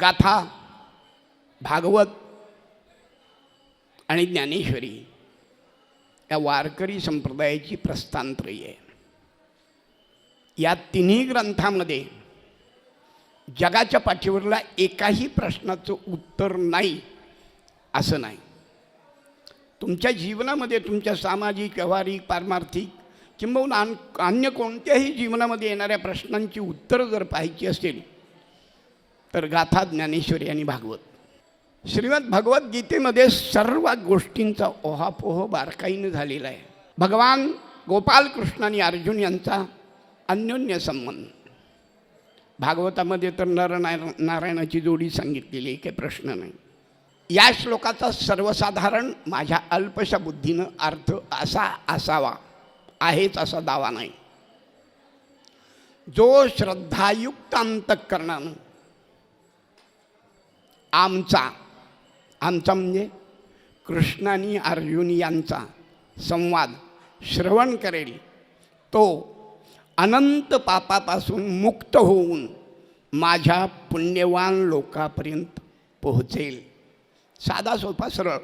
गाथा भागवत आणि ज्ञानेश्वरी या वारकरी संप्रदायाची प्रस्थानत्रयी आहे या तिन्ही ग्रंथामध्ये जगाच्या पाठीवरला एकाही प्रश्नाचं उत्तर नाही असं नाही. तुमच्या जीवनामध्ये तुमच्या सामाजिक व्यावहारिक पारमार्थिक किंबहुना अन्य कोणत्याही जीवनामध्ये येणाऱ्या प्रश्नांची उत्तरं जर पाहायची असेल तर गाथा ज्ञानेश्वरी आणि भागवत. श्रीमद भगवद्गीतेमध्ये सर्व गोष्टींचा ओहापोह बारकाईनं झालेला आहे. भगवान गोपालकृष्ण आणि अर्जुन यांचा अन्योन्य संबंध. भागवतामध्ये तर नरनारायण नारायणाची जोडी सांगितलेली आहे काही प्रश्न नाही. या श्लोकाचा सर्वसाधारण माझ्या अल्पशा बुद्धीनं अर्थ असा असावा आहेच असा दावा नाही. जो श्रद्धायुक्त अंतकरणानं आमचा आमचा म्हणजे कृष्ण आणि अर्जुन यांचा संवाद श्रवण करेल. तो अनंत पापापासून मुक्त होऊन माझ्या पुण्यवान लोकापर्यंत पोहोचेल. साधा सोपा सरळ.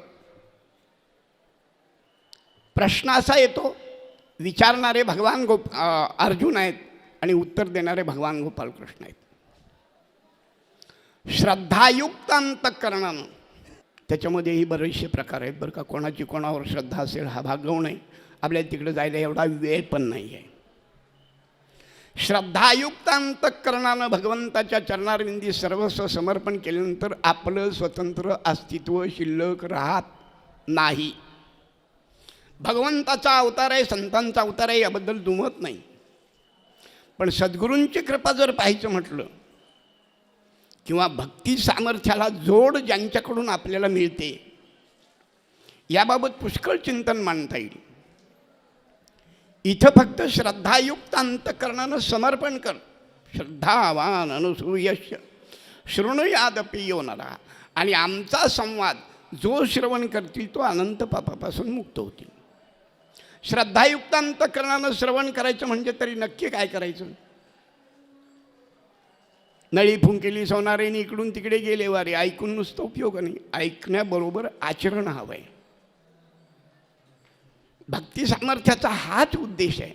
प्रश्न असा येतो विचारणारे भगवान गोप अर्जुन आहेत आणि उत्तर देणारे भगवान गोपालकृष्ण आहेत. श्रद्धायुक्त अंतःकरणानं त्याच्यामध्येही बरेचसे प्रकार आहेत बरं का. कोणाची कोणावर श्रद्धा असेल हा भाग घेऊ नये. आपल्याला तिकडे जायला एवढा वेळ पण नाही आहे श्रद्धायुक्त अंतकरणानं भगवंताच्या चरणारविंदी सर्वस्व समर्पण केल्यानंतर आपलं स्वतंत्र अस्तित्व शिल्लक राहत नाही. भगवंताचा अवतार आहे संतांचा अवतार आहे याबद्दल दुमत नाही. पण सद्गुरूंची कृपा जर पाहायचं म्हटलं किंवा भक्ती सामर्थ्याला जोड ज्यांच्याकडून आपल्याला मिळते याबाबत पुष्कळ चिंतन मांडता येईल. इथं फक्त श्रद्धायुक्त अंतकरणानं समर्पण कर. श्रद्धावान अनुसूयश शृणुयादपी योनरा आणि आमचा संवाद जो श्रवण करतील तो अनंत पापापासून मुक्त होतील. श्रद्धायुक्त अंतकरणानं श्रवण करायचं म्हणजे तरी नक्की काय करायचं? नळी फुंकेली सोनारेने इकडून तिकडे गेले वारे. ऐकून नुसतं उपयोग नाही. ऐकण्याबरोबर आचरण हवं आहे भक्ती सामर्थ्याचा हाच उद्देश आहे.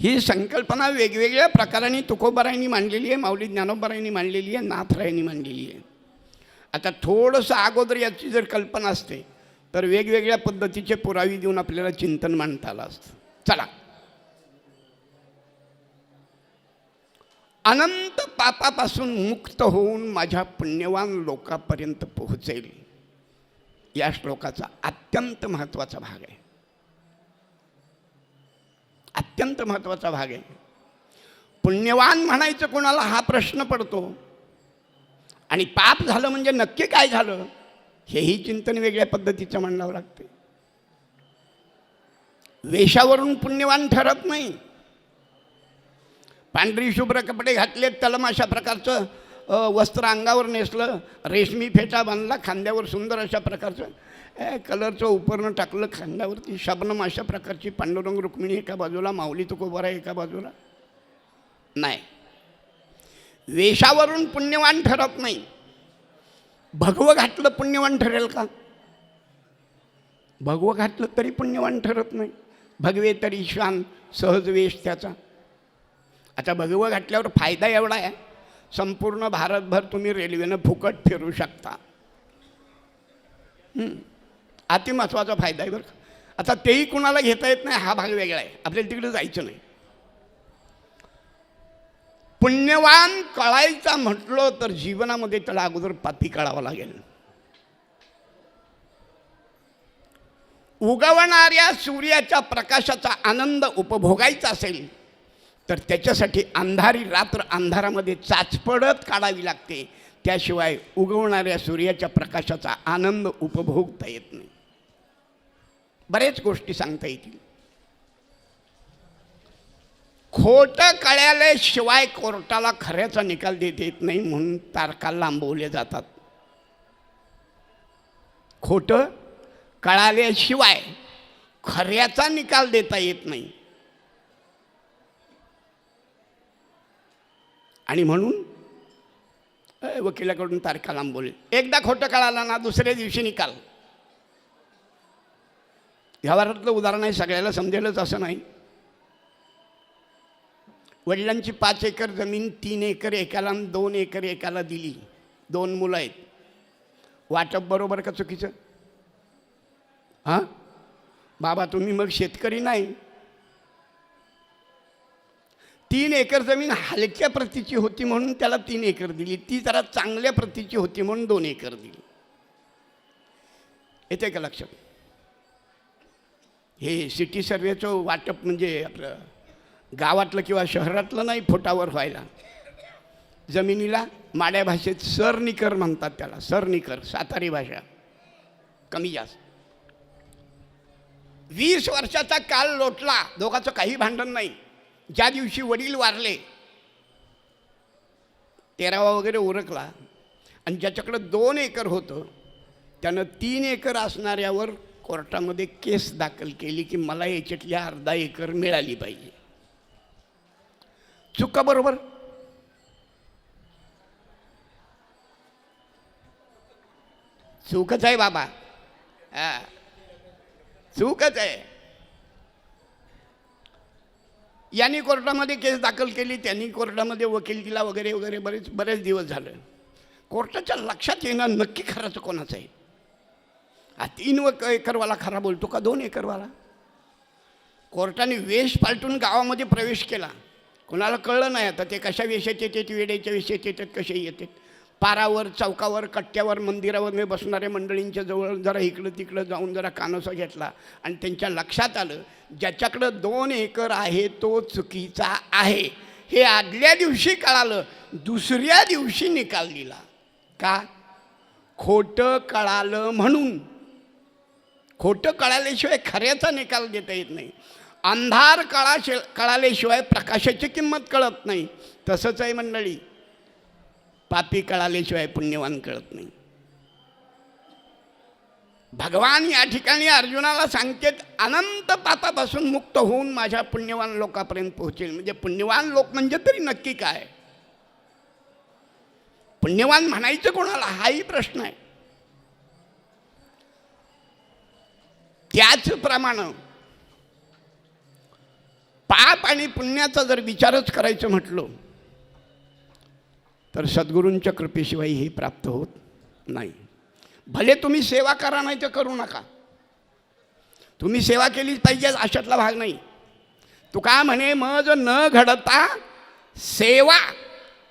ही संकल्पना वेगवेगळ्या प्रकाराने तुकोबरायांनी मांडलेली आहे माऊली ज्ञानोबरायांनी मांडलेली आहे नाथरायांनी मांडलेली आहे. आता थोडंसं अगोदर याची जर कल्पना असते तर वेगवेगळ्या पद्धतीचे पुरावे देऊन आपल्याला चिंतन मांडता आलं असतं. चला. अनंत पापापासून मुक्त होऊन माझ्या पुण्यवान लोकापर्यंत पोहोचेल. या श्लोकाचा अत्यंत महत्त्वाचा भाग आहे. अत्यंत महत्त्वाचा भाग आहे. पुण्यवान म्हणायचं कोणाला हा प्रश्न पडतो? आणि पाप झालं म्हणजे नक्की काय झालं? हेही चिंतन वेगळ्या पद्धतीचं म्हणावं लागते. वेशावरून पुण्यवान ठरत नाही. पांढरी शुभ्र कपडे घातले तलम अशा प्रकारचं वस्त्र अंगावर नेसलं रेशमी फेटा बांधला खांद्यावर सुंदर अशा प्रकारचं ए, कलरचं उपरणं टाकलं खांद्यावरती शबनम अशा प्रकारची पांडुरंग रुक्मिणी एका बाजूला माऊली तुकोबरा एका बाजूला. नाही. वेशावरून पुण्यवान ठरत नाही. भगवं घातलं पुण्यवान ठरेल का? भगवं घातलं तरी पुण्यवान ठरत नाही. भगवे तरी श्वान सहज वेश त्याचा. आता भगवं घातल्यावर फायदा एवढा आहे. संपूर्ण भारतभर तुम्ही रेल्वेनं फुकट फिरू शकता. अतिमहत्त्वाचा अति महत्त्वाचा फायदा आहे बरं आता तेही कुणाला घेता येत नाही हा भाग वेगळा आहे. आपल्याला तिकडे जायचं नाही. पुण्यवान कळायचा म्हटलं तर जीवनामध्ये त्याला अगोदर पापी कळावं लागेल. उगवणाऱ्या सूर्याच्या प्रकाशाचा आनंद उपभोगायचा असेल तर त्याच्यासाठी अंधारी रात्र अंधारामध्ये चाचपडत काढावी लागते. त्याशिवाय उगवणाऱ्या सूर्याच्या प्रकाशाचा आनंद उपभोगता येत नाही. बरेच गोष्टी सांगता येतील. खोटं कळाल्याशिवाय कोर्टाला खऱ्याचा निकाल देता येत नाही म्हणून तारखा लांबवल्या जातात. खोटं कळाल्याशिवाय खऱ्याचा निकाल देता येत नाही. आणि म्हणून वकिलाकडून तारखा लांबवली. एकदा खोटं कळालं ना दुसऱ्या दिवशी निकाल. व्यवहारातलं उदाहरण आहे सगळ्याला समजेलच असं नाही. वडिलांची पाच एकर जमीन तीन एकर एकाला दोन एकर एकाला दिली. दोन मुलं आहेत. वाटप बरोबर का चुकीचं? हां? बाबा तुम्ही मग शेतकरी नाही. तीन एकर जमीन हलक्या प्रतीची होती म्हणून त्याला तीन एकर दिली. ती जरा चांगल्या प्रतीची होती म्हणून दोन एकर दिली. येते का लक्षात? हे सिटी सर्वेचं वाटप म्हणजे आपलं गावातलं किंवा शहरातलं नाही फोटावर व्हायला. जमिनीला माड्या भाषेत सरनिकर म्हणतात त्याला. सरनिकर सातारी भाषा. कमी जास्त. वीस वर्षाचा काल लोटला. दोघाचं काही भांडण नाही. ज्या दिवशी वडील वारले तेरावा वगैरे उरकला आणि ज्याच्याकडं दोन एकर होतं त्यानं तीन एकर असणाऱ्यावर कोर्टामध्ये केस दाखल केली की मला याच्यातली अर्धा एकर मिळाली पाहिजे. चुका बरोबर? चूकच आहे बाबा. हा. चूकच आहे. यांनी कोर्टामध्ये केस दाखल केली त्यांनी कोर्टामध्ये वकील दिला वगैरे वगैरे बरेच बरेच दिवस झालं. कोर्टाच्या लक्षात येणं नक्की खराचं कोणाचं आहे? हा तीन व एकरवाला खरा बोलतो का? दोन एकरवाला? कोर्टाने वेश पालटून गावामध्ये प्रवेश केला. कोणाला कळलं नाही आता ते कशा वेशात येतात वेड्याच्या वेशात येतात कसे येतात? पारावर चौकावर कट्ट्यावर मंदिरावर बसणाऱ्या मंडळींच्या जवळ जरा इकडं तिकडं जाऊन जरा कानोसा घेतला. आणि त्यांच्या लक्षात आलं ज्याच्याकडं दोन एकर आहे तो चुकीचा आहे. हे आदल्या दिवशी कळालं दुसऱ्या दिवशी निकाल दिला. का? खोटं कळालं म्हणून. खोटं कळाल्याशिवाय खऱ्याचा निकाल देता येत नाही. अंधार कळाशे कळाल्याशिवाय प्रकाशाची किंमत कळत नाही. तसंच आहे मंडळी. पापी कळाल्याशिवाय पुण्यवान कळत नाही. भगवान या ठिकाणी अर्जुनाला सांगतेत अनंत पापापासून मुक्त होऊन माझ्या पुण्यवान लोकापर्यंत पोहोचेल. म्हणजे पुण्यवान लोक म्हणजे तरी नक्की काय? पुण्यवान म्हणायचं कोणाला? हाही प्रश्न आहे. त्याचप्रमाणे पाप आणि पुण्याचा जर विचारच करायचं म्हटलं तर सद्गुरूंच्या कृपेशिवाय हे प्राप्त होत नाही. भले तुम्ही सेवा करा नाही तर करू नका. तुम्ही सेवा केलीच पाहिजे अशातला भाग नाही. तू का म्हणे मज न घडता सेवा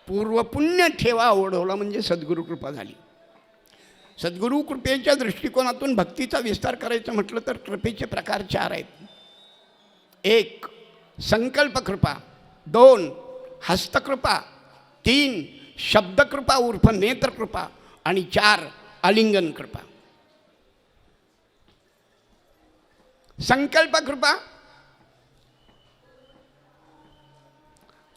पूर्वपुण्य ठेवा ओढवला म्हणजे सद्गुरू कृपा झाली. सद्गुरू कृपेच्या दृष्टिकोनातून भक्तीचा विस्तार करायचं म्हटलं तर कृपेचे प्रकार चार आहेत. एक संकल्प कृपा. दोन हस्तकृपा. तीन शब्दकृपा उर्फ नेत्रकृपा आणि चार आलिंगन कृपा. संकल्प कृपा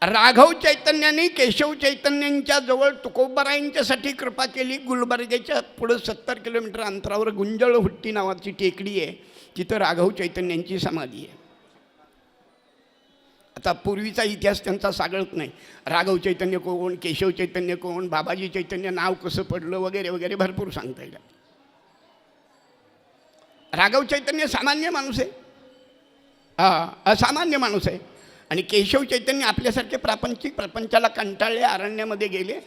राघव चैतन्याने केशव चैतन्यांच्या जवळ तुकोबरायांच्यासाठी कृपा केली. गुलबर्गेच्या पुढं सत्तर किलोमीटर अंतरावर गुंजळ हुट्टी नावाची टेकडी आहे. तिथं राघव चैतन्यांची समाधी आहे. आता पूर्वीचा इतिहास त्यांचा सागळत नाही. राघव चैतन्य कोण केशव चैतन्य कोण बाबाजी चैतन्य नाव कसं पडलं वगैरे वगैरे भरपूर सांगता येईल. राघव चैतन्य सामान्य माणूस आहे. हा असामान्य माणूस आहे. आणि केशव चैतन्य आपल्यासारखे प्रापंचिक प्रपंचाला कंटाळले अरण्यामध्ये गेले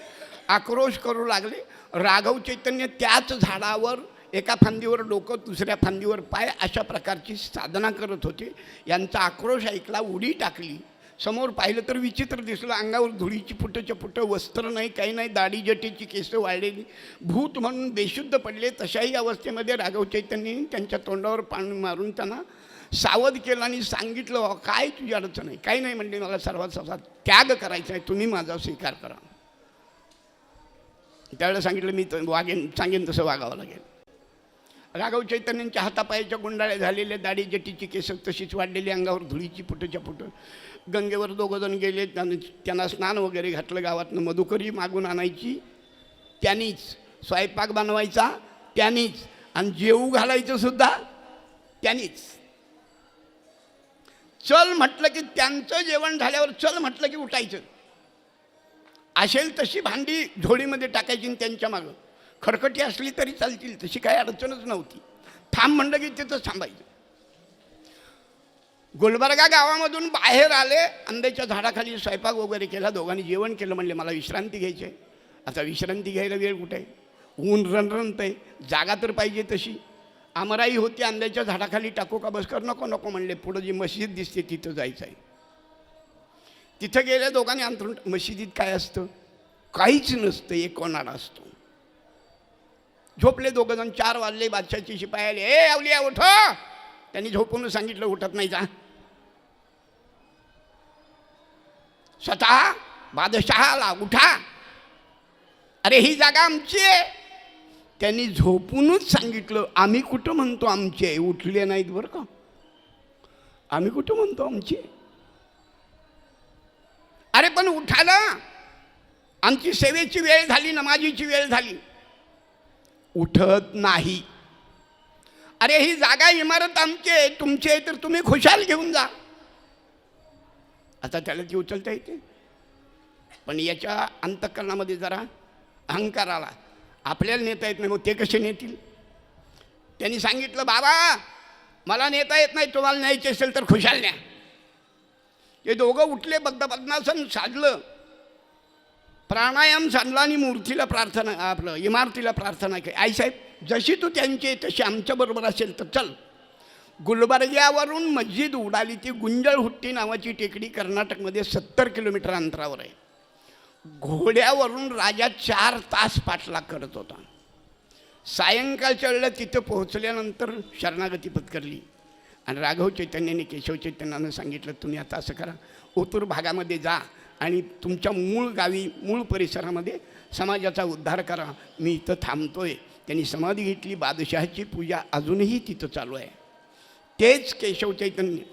आक्रोश करू लागले. राघव चैतन्य त्याच झाडावर एका फांदीवर डोकं दुसऱ्या फांदीवर पाय अशा प्रकारची साधना करत होते. यांचा आक्रोश ऐकला उडी टाकली. समोर पाहिलं तर विचित्र दिसलं. अंगावर धुळीची फुटंच्या फुटं वस्त्र नाही काही नाही दाढी जटेची केसं वाढलेली भूत म्हणून बेशुद्ध पडले. तशाही अवस्थेमध्ये राघव चैतन्य त्यांच्या तोंडावर पाणी मारून त्यांना सावध केलं आणि सांगितलं काय तुझी अडचण आहे? काही नाही म्हणले मला सर्वात सर्वात त्याग करायचा आहे. तुम्ही माझा स्वीकार करा. त्यावेळेला सांगितलं मी तर वागेन सांगेन तसं वागावं लागेल. राघव चैतन्यांच्या हातापायाच्या गुंडाळ्या झालेल्या दाढी जटीची केस तशीच वाढलेली अंगावर धुळीची पुटच्या पुटं गंगेवर दोघंजण गेले त्यानं त्यांना स्नान वगैरे घातलं गावातनं मधुकरी मागून आणायची. त्यांनीच स्वयंपाक बनवायचा त्यांनीच आणि जेऊ घालायचं सुद्धा त्यांनीच. चल म्हटलं की त्यांचं जेवण झाल्यावर चल म्हटलं की उठायचं. असेल तशी भांडी झोडीमध्ये टाकायची आणि त्यांच्या मागं. खरकटी असली तरी चालतील तशी काही अडचणच नव्हती. थांब म्हणलं की तिथंच थांबायचं. गुलबर्गा गावामधून बाहेर आले आंब्याच्या झाडाखाली स्वयंपाक वगैरे केला दोघांनी जेवण केलं म्हणले मला विश्रांती घ्यायची आहे. आता विश्रांती घ्यायला वेळ कुठे आहे? ऊन रणरणत आहे जागा तर पाहिजे तशी. आमराई होती आंब्याच्या झाडाखाली टाकू का बसकर नको नको म्हणले. पुढं जी मस्जिद दिसते तिथं जायचं आहे. तिथं गेल्या दोघांनी अंतरून मशिदीत काय असतं? काहीच नसतं एक कोणाला असतो. झोपले दोघं जण चार वाजले बादशाची शिपाई आले. ए अवलिया उठ. त्यांनी झोपून सांगितलं उठत नाही जा स्वतः बादशहाला उठा. अरे ही जागा आमची आहे. त्यांनी झोपूनच सांगितलं आम्ही कुठं म्हणतो आमची आहे? उठले नाहीत बरं का? आम्ही कुठं म्हणतो आमची अरे पण उठा आमची सेवेची वेळ झाली नमाजीची वेळ झाली. उठत नाही. अरे ही जागा इमारत आमची आहे. तुमची आहे तर तुम्ही खुशाल घेऊन जा. आता त्याला ती उचलता येते. पण याच्या अंतकरणामध्ये जरा अहंकार आला. आपल्याला नेता येत नाही मग ते कसे नेतील? त्यांनी सांगितलं बाबा मला नेता येत नाही तुम्हाला न्यायचे असेल तर खुशाल न्या. हे दोघं उठले बद्ध पद्मासन साधलं. प्राणायाम झाला आणि मूर्तीला प्रार्थना आपलं इमारतीला प्रार्थना केली. आईसाहेब जशी तू त्यांची आहे तशी आमच्याबरोबर असेल तर चल. गुलबर्ग्यावरून मस्जिद उडाली ती गुंजळहुट्टी नावाची टेकडी कर्नाटकमध्ये सत्तर किलोमीटर अंतरावर आहे. घोड्यावरून राजा चार तास पाठलाग करत होता. सायंकाळच्या वेळेला तिथं पोहोचल्यानंतर शरणागती पत्करली. आणि राघव चैतन्याने केशव चैतन्यानं सांगितलं तुम्ही आता असं करा. ओतूर भागामध्ये जा. आणि तुमच्या मूळ गावी मूळ परिसरामध्ये समाजाचा उद्धार करा. मी इथं थांबतो आहे त्यांनी समाधी घेतली बादशहाची पूजा अजूनही तिथं चालू आहे. तेच केशव चैतन्य.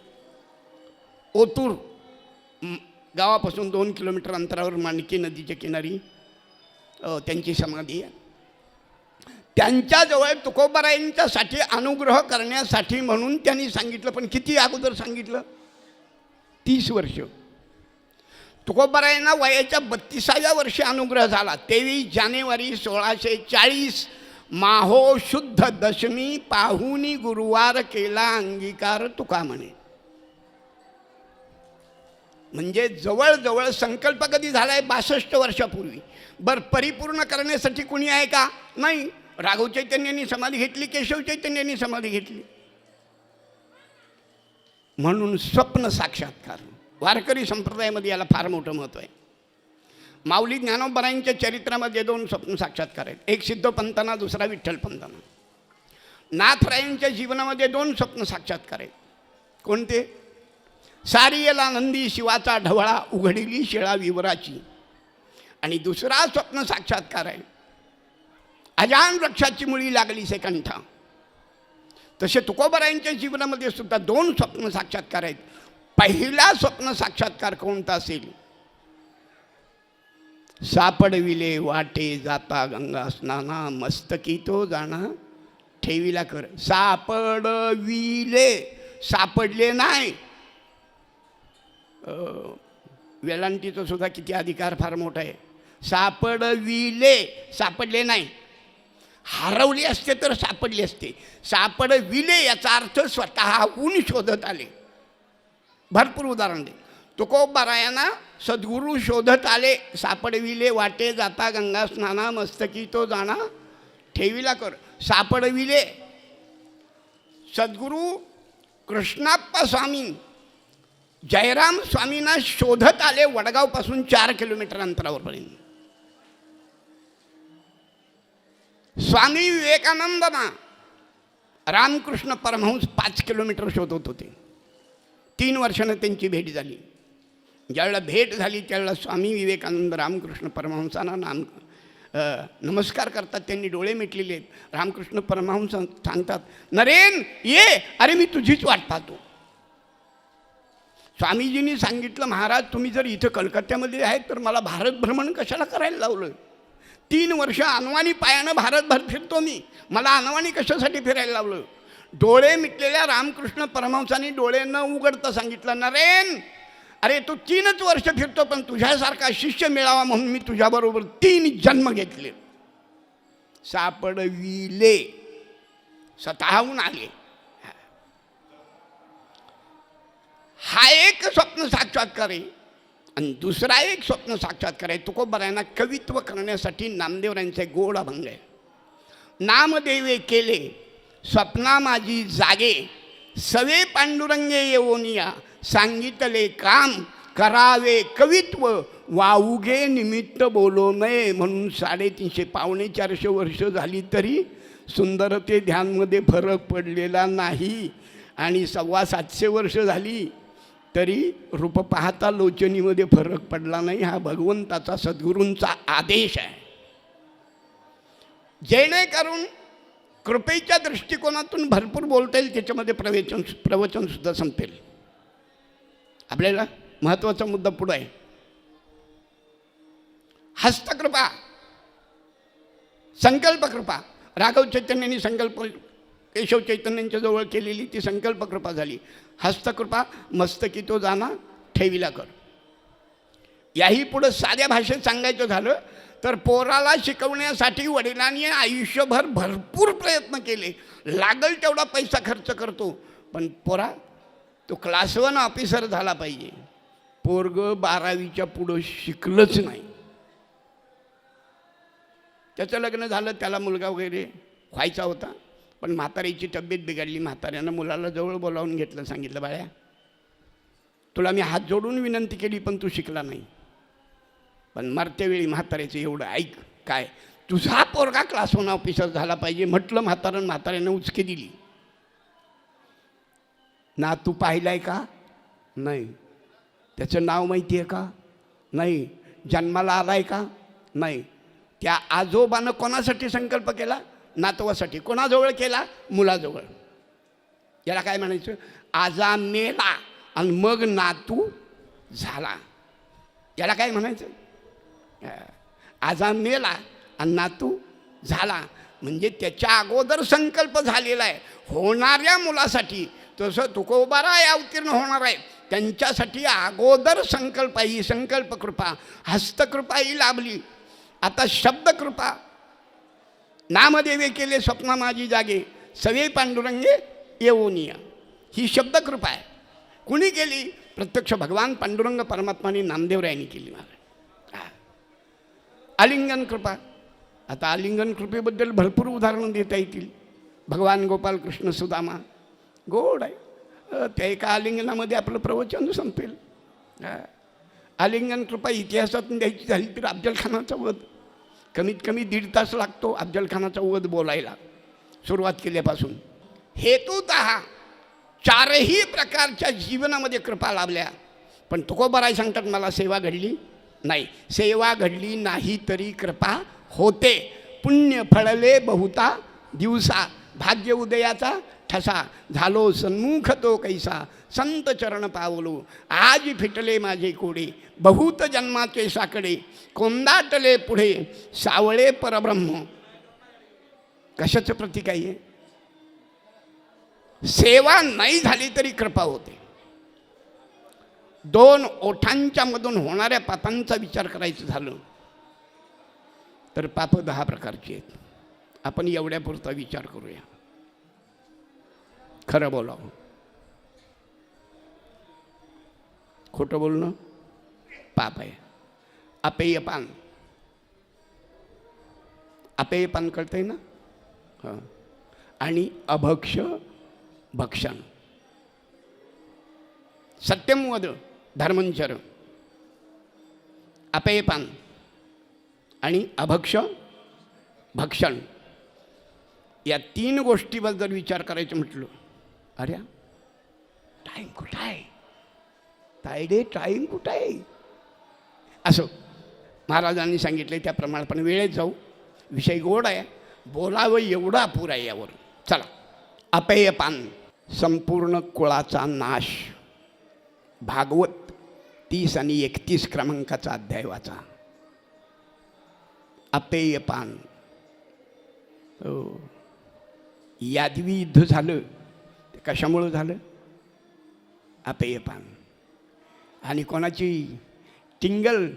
ओतूर गावापासून दोन किलोमीटर अंतरावर माणकी नदीच्या किनारी त्यांची समाधी आहे. त्यांच्याजवळ तुकोबारायांच्यासाठी अनुग्रह करण्यासाठी म्हणून त्यांनी सांगितलं पण किती अगोदर सांगितलं? तीस वर्ष. तुकोबारायांना वयाच्या बत्तीसाव्या वर्षी अनुग्रह झाला. तेवीस जानेवारी सोळाशे चाळीस माहो शुद्ध दशमी पाहुनी गुरुवार केला अंगीकार तुका म्हणे म्हणजे जवळजवळ संकल्प कधी झालाय बासष्ट वर्षापूर्वी? बर परिपूर्ण करण्यासाठी कुणी आहे का? नाही. राघव चैतन्यांनी समाधी घेतली केशव चैतन्यांनी समाधी घेतली. म्हणून स्वप्न साक्षात्कार. वारकरी संप्रदायामध्ये याला फार मोठं महत्त्व आहे. माऊली ज्ञानोबरायांच्या चरित्रामध्ये दोन स्वप्न साक्षात्कार आहेत. एक सिद्धपंताना दुसरा विठ्ठल पंतांना नाथरायांच्या जीवनामध्ये दोन स्वप्न साक्षात्कार आहेत. कोणते? सारियला नंदी शिवाचा ढवळा उघडिली शिळा विवराची. आणि दुसरा स्वप्न साक्षात्कार आहे. अजान वृक्षाची मुळी लागली सेकंठा तसे तुकोबरायांच्या जीवनामध्ये सुद्धा दोन स्वप्न साक्षात्कार आहेत. पहिला स्वप्न साक्षात्कार कोणता असेल सापडविले वाटे जाता गंगा स्नाना मस्तकी तो जाणा. ठेवीला कर. सापडविले. सापडले नाही. वेलांटीचा सुद्धा किती अधिकार फार मोठा आहे. सापडविले. सापडले नाही. हरवले असते तर सापडले असते. सापडविले याचा अर्थ स्वतःहून शोधत आले. भरपूर उदाहरण दे. तुकोबारायांना सद्गुरू शोधत आले सापडविले वाटे जाता गंगा स्नाना मस्तकी तो जाणा ठेवीला कर. सापडविले. सद्गुरू कृष्णाप्पा स्वामी जयराम स्वामींना शोधत आले वडगावपासून चार किलोमीटर अंतरावरपर्यंत. स्वामी विवेकानंदना रामकृष्ण परमहंस पाच किलोमीटर शोधत होते. तीन वर्षानं त्यांची भेट झाली. ज्यावेळेला भेट झाली त्यावेळेला स्वामी विवेकानंद रामकृष्ण परमहंसांना नाम नमस्कार करतात त्यांनी डोळे मिटलेले आहेत. रामकृष्ण परमहंस सांगतात नरेन ये अरे मी तुझीच वाट पाहतो. स्वामीजींनी सांगितलं महाराज तुम्ही जर इथं कलकत्त्यामध्ये आहेत तर मला भारत भ्रमण कशाला करायला लावलं तीन वर्ष अनवाणी पायानं भारतभर फिरतो मी. मला अनवाणी कशासाठी फिरायला लावलं डोळे मिटलेल्या रामकृष्ण परमहंसांनी डोळे न उघडता सांगितलं नरेन अरे तू तीनच वर्ष फिरतो पण तुझ्यासारखा शिष्य मिळावा म्हणून मी तुझ्याबरोबर तीन जन्म घेतले. सापडविले. स्वतःहून आले. हा एक स्वप्न साक्षात्कार आहे. आणि दुसरा एक स्वप्न साक्षात्कार आहे. तुकोबरायांना कवित्व करण्यासाठी नामदेवरांचे गोड अभंग आहे. नामदेवे केले. स्वप्ना माझी जागे सवे पांडुरंगे येवोनिया सांगितले काम करावे कवित्व वाऊगे निमित्त बोलो नये म्हणून साडेतीनशे पावणे चारशे वर्ष झाली तरी सुंदरते ध्यानमध्ये फरक पडलेला नाही. आणि सव्वा सातशे वर्ष झाली तरी रूप पाहता लोचनीमध्ये फरक पडला नाही हा भगवंताचा सद्गुरूंचा आदेश आहे. जेणेकरून कृपेच्या दृष्टिकोनातून भरपूर बोलता येईल त्याच्यामध्ये प्रवचन प्रवचनसुद्धा संपेल. आपल्याला महत्त्वाचा मुद्दा पुढं आहे. हस्तकृपा संकल्पकृपा राघव चैतन्यांनी संकल्प केशव चैतन्यांच्या जवळ केलेली ती संकल्पकृपा झाली. हस्तकृपा मस्तकी तो जाना ठेवीला कर. याही पुढं साध्या भाषेत सांगायचं झालं तर पोराला शिकवण्यासाठी वडिलांनी आयुष्यभर भरपूर प्रयत्न केले. लागल तेवढा पैसा खर्च करतो. पण पोरा तो क्लास वन ऑफिसर झाला पाहिजे. पोरग बारावीच्या पुढं शिकलंच नाही. त्याचं लग्न झालं त्याला मुलगा वगैरे व्हायचा होता. पण म्हातारीची तब्येत बिघडली. म्हाताऱ्यानं मुलाला जवळ बोलावून घेतलं सांगितलं बाळ्या तुला मी हात जोडून विनंती केली पण तू शिकला नाही. पण मरतेवेळी म्हाताऱ्याचं एवढं ऐक काय? तुझा पोरगा क्लास वन ऑफिसर झाला पाहिजे म्हटलं म्हातारण म्हाताऱ्यानं उचकी दिली. ना तू पाहिलाय का? नाही. त्याचं नाव माहिती आहे का? नाही. जन्माला आलाय का? नाही. त्या आजोबानं कोणासाठी संकल्प केला? नातवासाठी. कोणाजवळ केला? मुलाजवळ. याला काय म्हणायचं? आजा मेला आणि मग नातू झाला. याला काय म्हणायचं? आजा मेला आणि नातू झाला. म्हणजे त्याच्या अगोदर संकल्प झालेला आहे. होणाऱ्या मुलासाठी तसं तुकोबारा या अवतीर्ण होणार आहे. त्यांच्यासाठी अगोदर संकल्प ही संकल्पकृपा हस्तकृपा ही लाभली. आता शब्दकृपा नामदेवे केले स्वप्न माझी जागे. सवे पांडुरंगे येवोनिया ही शब्दकृपा आहे. कुणी केली? प्रत्यक्ष भगवान पांडुरंग परमात्माने नामदेवरायांनी केली. मला आलिंगन कृपा. आता आलिंगन कृपेबद्दल भरपूर उदाहरणं देता येतील. भगवान गोपाल कृष्ण सुदामा. गोड आहे. त्या एका आलिंगनामध्ये आपलं प्रवचन संपेल. आलिंगन कृपा इतिहासातून द्यायची झाली तर अफजल खानाचा वध. कमीत कमी दीड तास लागतो अफजल खानाचा वध बोलायला सुरुवात केल्यापासून. हेतूत चारही प्रकारच्या जीवनामध्ये कृपा लाभल्या. पण तुकोबाराय सांगतात मला सेवा घडली. नाही. सेवा घडली नाही तरी कृपा होते. पुण्य फळले बहुता दिवसा. भाग्य उदयाचा ठसा. झालो सन्मुख तो कैसा. संत चरण पावलो. आज फिटले माझे कोडे. बहुत जन्माचे साकडे. कोंदाटले पुढे. सावळे परब्रह्म. कशाचं प्रतीक आहे सेवा नाही झाली तरी कृपा होते. दोन ओठांच्या मधून होणाऱ्या पापांचा विचार करायचं झालं तर पाप दहा प्रकारची आहेत. आपण एवढ्यापुरता विचार करूया. खरं बोलावं. खोटं बोलणं पाप आहे. अपेयपान अपेयपान कळतंय ना? हां. आणि अभक्ष भक्षण. सत्यम वद. धर्मंचर अपेयपान आणि अभक्ष भक्षण. या तीन गोष्टीबद्दल विचार करायचं म्हटलं अरे टाईम कुठं आहे? तायडे टाईम कुठं आहे? असो महाराजांनी सांगितले त्याप्रमाणे पण वेळेत जाऊ. विषय गोड आहे. बोलावं एवढा अपुर आहे यावर चला अपेयपान संपूर्ण कुळाचा नाश. भागवत तीस आणि एकतीस क्रमांकाचा अध्याय वाचा. अपेयपान हो. यादवी युद्ध झालं. ते कशामुळं झालं? अपेयपान आणि कोणाची? टिंगल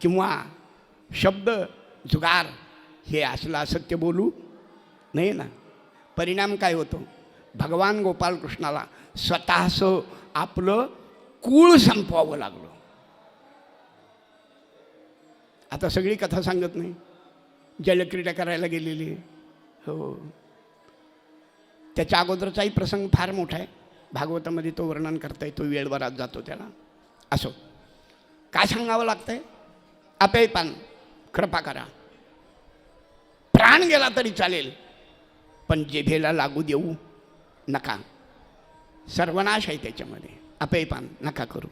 किंवा शब्द जुगार हे असलं असत्य बोलू? नाही ना? परिणाम काय होतो? भगवान गोपालकृष्णाला स्वतःचं आपलं कुळ संपवावं लागलं. आता सगळी कथा सांगत नाही. जलक्रीडा करायला गेलेली हो. त्याच्या अगोदरचाही प्रसंग फार मोठा आहे. भागवतामध्ये तो वर्णन करता येतो वेळ जातो त्याला. असो. काय सांगावं लागतंय? अपेपान कृपा करा. प्राण गेला तरी चालेल पण जेभेला लागू देऊ नका. सर्वनाश आहे त्याच्यामध्ये. अपेयपान नका करू.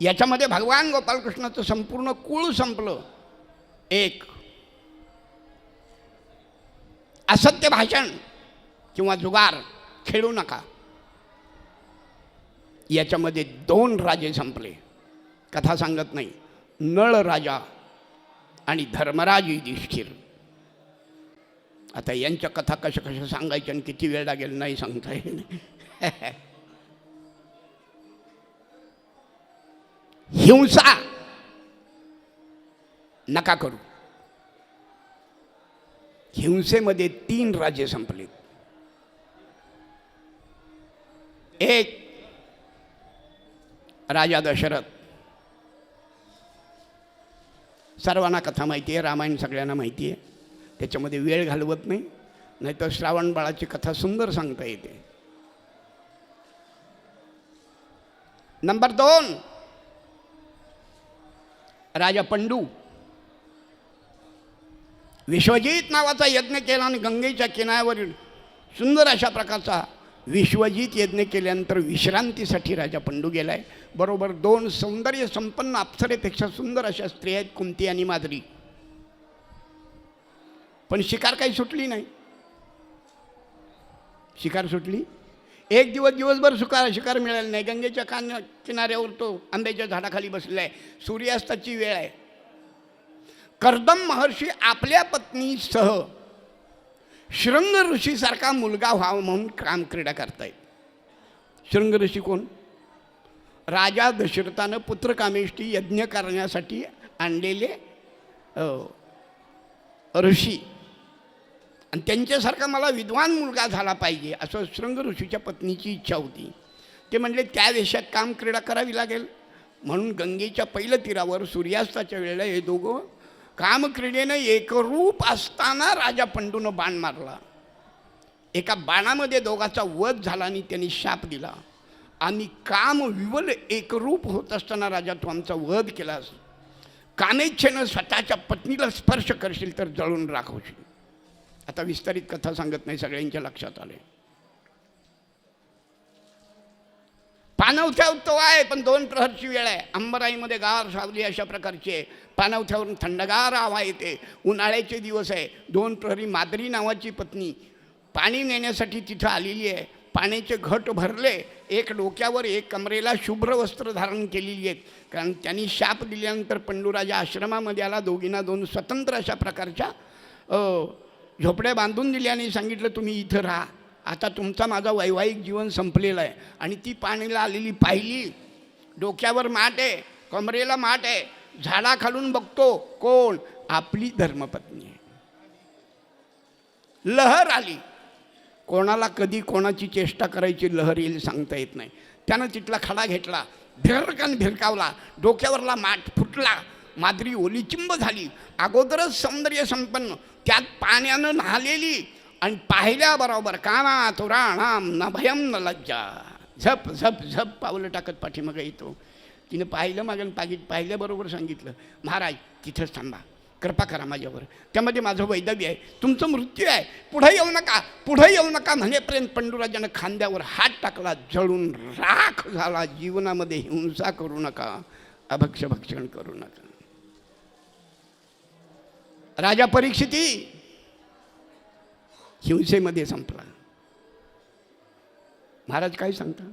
याच्यामध्ये भगवान गोपालकृष्णाचं संपूर्ण कुळ संपलं. एक. असत्य भाषण किंवा जुगार खेळू नका. याच्यामध्ये दोन राजे संपले. कथा सांगत नाही. नळ राजा आणि धर्मराज युधिष्ठिर. आता यांच्या कथा कशा कशा सांगायच्या आणि किती वेळ लागेल नाही सांगता येईल हिंसा नका करू. हिंसेमध्ये तीन राज्य संपले एक राजा दशरथ. सर्वांना कथा माहिती आहे रामायण सगळ्यांना माहिती आहे. त्याच्यामध्ये वेळ घालवत नाही नाहीतर श्रावण बाळाची कथा सुंदर सांगता येते. नंबर दोन राजा पंडू विश्वजित नावाचा यज्ञ केला आणि गंगेच्या किनाऱ्यावरील सुंदर अशा प्रकारचा विश्वजित यज्ञ केल्यानंतर विश्रांतीसाठी राजा पंडू गेलाय. बरोबर दोन सौंदर्य संपन्न अप्सरेपेक्षा सुंदर अशा स्त्रिया आहेत कुंती आणि माधुरी. पण शिकार काही सुटली नाही. शिकार सुटली? एक दिवस दिवसभर सुकार शिकार मिळाला नाही. गंगेच्या कान किनाऱ्यावर तो आंब्याच्या झाडाखाली बसलेला आहे. सूर्यास्ताची वेळ आहे. कर्दम महर्षी आपल्या पत्नीसह शृंग ऋषीसारखा मुलगा व्हावा म्हणून काम क्रीडा करतायत. शृंग ऋषी कोण? राजा दशरथानं पुत्रकामेष्टी यज्ञ करण्यासाठी आणलेले ऋषी. आणि त्यांच्यासारखा मला विद्वान मुलगा झाला पाहिजे असं शृंग ऋषीच्या पत्नीची इच्छा होती. ते म्हणले त्या देशात काम क्रीडा करावी लागेल. म्हणून गंगेच्या पहिल्या तीरावर सूर्यास्ताच्या वेळेला हे दोघं कामक्रीडेनं एकरूप असताना राजा पंडूनं बाण मारला. एका बाणामध्ये दोघाचा वध झाला आणि त्यांनी शाप दिला. आणि काम विवल एकरूप होत असताना राजा तू आमचा वध केलास कामेच्छेनं स्वतःच्या पत्नीला स्पर्श करशील तर जळून राखवशील आता विस्तारित कथा सांगत नाही सगळ्यांच्या लक्षात आले. पानवथ्या तो आहे पण दोन प्रहरची वेळ आहे. अंबराईमध्ये गार सावली अशा प्रकारची आहे. पानवथ्यावरून थंडगार हवा येते. उन्हाळ्याचे दिवस आहे. दोन प्रहरी मादरी नावाची पत्नी पाणी नेण्यासाठी तिथं आलेली आहे. पाण्याचे घट भरले. एक डोक्यावर एक कमरेला शुभ्र वस्त्र धारण केलेली आहेत. कारण त्यांनी शाप दिल्यानंतर पंडूराजा आश्रमामध्ये आला. दोघींना दोन स्वतंत्र अशा प्रकारच्या झोपड्या बांधून दिल्या आणि सांगितलं तुम्ही इथं राहा. आता तुमचा माझा वैवाहिक जीवन संपलेलं आहे. आणि ती पाणीला आलेली पाहिली डोक्यावर माठ आहे कमरेला माठ आहे. झाडाखालून बघतो कोण? आपली धर्मपत्नी आहे. लहर आली. कोणाला कधी कोणाची चेष्टा करायची लहर येईल सांगता येत नाही. त्यानं तिथला खडा घेतला भिरकन भिरकावला. डोक्यावरला माठ फुटला. माद्री ओलीचिंब झाली. अगोदरच सौंदर्य संपन्न. त्यात पाण्यानं न्हालेली. आणि पाहिल्याबरोबर काना तो राणाम न भयम न लज्जा. झप झप झप पावलं टाकत पाठीमागे येतो. तिनं पाहिलं मागं पाहिजे पाहिल्याबरोबर सांगितलं महाराज तिथंच थांबा. कृपा करा माझ्यावर. त्यामध्ये माझं वैदव्य आहे. तुमचं मृत्यू आहे. पुढं येऊ नका. पुढं येऊ नका म्हणेपर्यंत पंडुराजानं खांद्यावर हात टाकला. जळून राख झाला. जीवनामध्ये हिंसा करू नका. अभक्ष भक्षण करू नका. राजा परीक्षिती. हिंसेमध्ये संपला. महाराज काय सांगता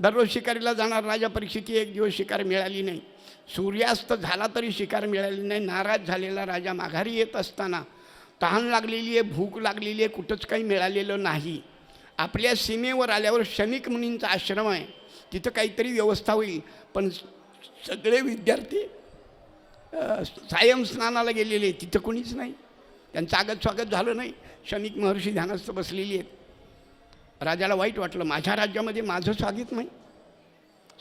दररोज शिकारीला जाणार राजा परीक्षिती एक दिवस शिकार मिळाली नाही. सूर्यास्त झाला तरी शिकार मिळाली नाही. नाराज झालेला राजा माघारी येत असताना तहान लागलेली आहे भूक लागलेली आहे कुठंच काही मिळालेलं नाही. आपल्या सीमेवर आल्यावर शनिक मुनींचा आश्रम आहे. तिथं काहीतरी व्यवस्था होईल. पण सगळे विद्यार्थी सायम स्नानाला गेलेले तिथं कोणीच नाही. त्यांचं आगत स्वागत झालं नाही. शनिक महर्षी ध्यानस्थ बसलेली आहेत. राजाला वाईट वाटलं. माझ्या राज्यामध्ये माझं स्वागत नाही.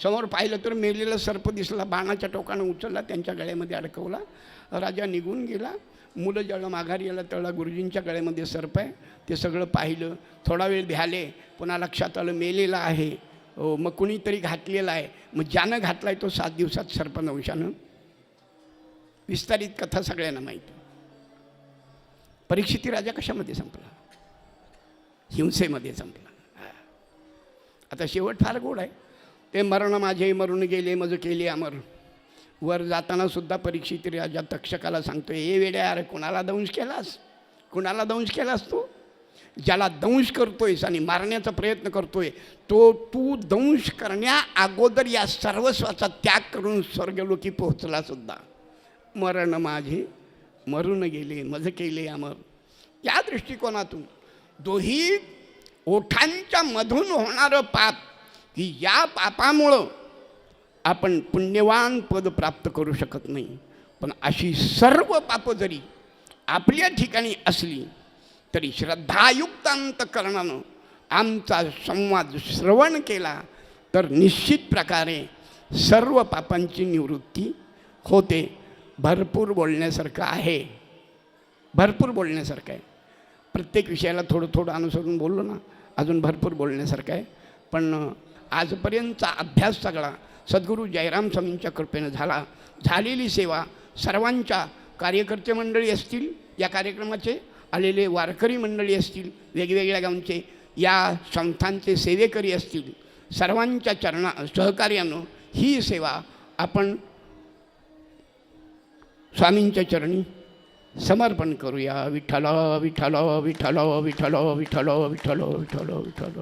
समोर पाहिलं तर मेलेला सर्प दिसला. बाणाच्या टोकानं उचलला. त्यांच्या गळ्यामध्ये अडकवला. राजा निघून गेला. मुलं ज्याला माघारी याला त्याला गुरुजींच्या गळ्यामध्ये सर्प आहे. ते सगळं पाहिलं. थोडा वेळ ध्याले पुन्हा लक्षात आलं मेलेला आहे. हो मग कुणीतरी घातलेला आहे. मग ज्यानं घातला आहे तो सात दिवसात सर्पनवशानं विस्तारित कथा सगळ्यांना माहीत. परीक्षिती राजा कशामध्ये संपला? हिंसेमध्ये संपला. आता शेवट फार गोड आहे. ते मरण माझे मरून गेले मज केले अमर. वर जाताना सुद्धा परीक्षित राजा तक्षकाला सांगतो हे वेड्या अरे कुणाला दंश केलास? कुणाला दंश केलास तू? ज्याला दंश करतोयस आणि मारण्याचा प्रयत्न करतोय तो तू दंश करण्या अगोदर या सर्वस्वाचा त्याग करून स्वर्गलोकी पोहोचला सुद्धा. मरण माझे मरून गेले मज केले अमर. या दृष्टिकोनातून दोही ओठांच्या मधून होणारं पाप की या पापामुळं आपण पुण्यवान पद प्राप्त करू शकत नाही. पण अशी सर्व पापं जरी आपल्या ठिकाणी असली तरी श्रद्धायुक्त अंतकरणानं आमचा संवाद श्रवण केला तर निश्चित प्रकारे सर्व पापांची निवृत्ती होते. भरपूर बोलण्यासारखं आहे. भरपूर बोलण्यासारखं आहे. प्रत्येक विषयाला थोडं थोडं अनुसरून बोललो ना अजून भरपूर बोलण्यासारखं आहे. पण आजपर्यंतचा अभ्यास सगळा सद्गुरू जयराम स्वामींच्या कृपेनं झाला. झालेली सेवा सर्वांच्या कार्यकर्ते मंडळी असतील या कार्यक्रमाचे आलेले वारकरी मंडळी असतील वेगवेगळ्या गावचे या संस्थांचे सेवेकरी असतील सर्वांच्या चरणा सहकार्यानं ही सेवा आपण स्वामींच्या चरणी समर्पण करूया. विठ्ठल विठ्ठल विठ्ठल विठ्ठल विठ्ठल विठ्ठल विठ्ठल विठ्ठल.